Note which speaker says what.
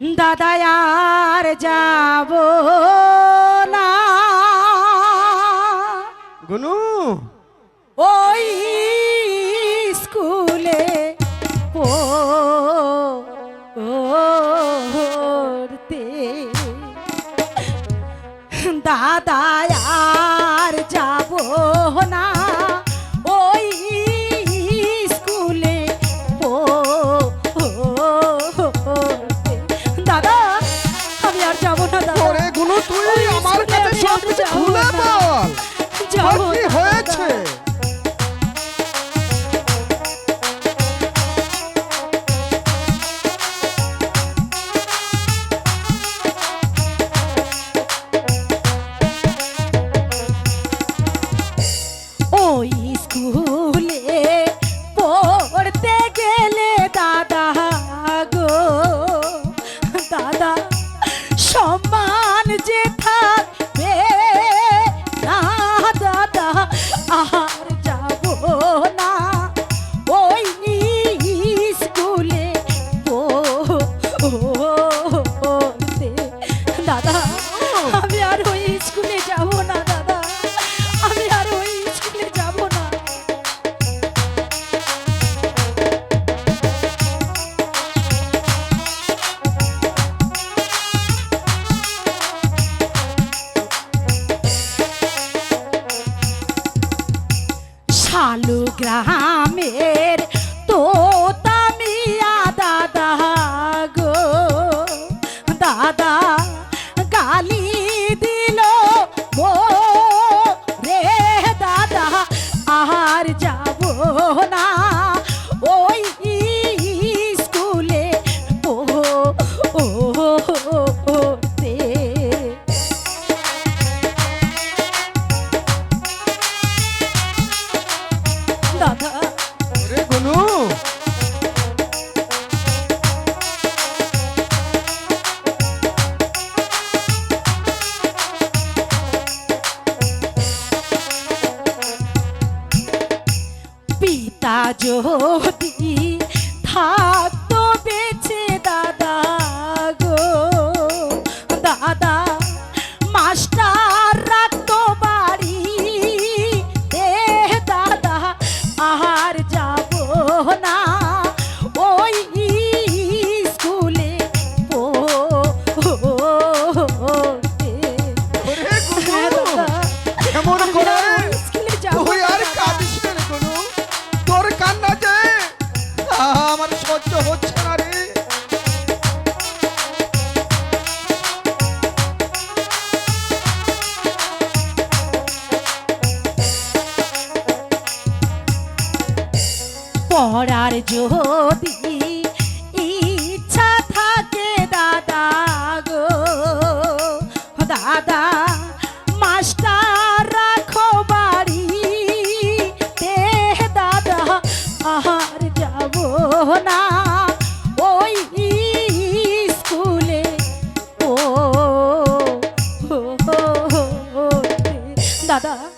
Speaker 1: দাদায়ার যাব না।
Speaker 2: গুনু।
Speaker 1: ওই the gym. কালু গ্রামের তো তামিয়া দাদা গো। দাদা গালি দি
Speaker 2: যদি থাক
Speaker 1: পড়ার যদি ইচ্ছা থাকে দাদা গো, দাদা, মাস্টার রাখো বাড়ি তে দাদা, আর যাব না।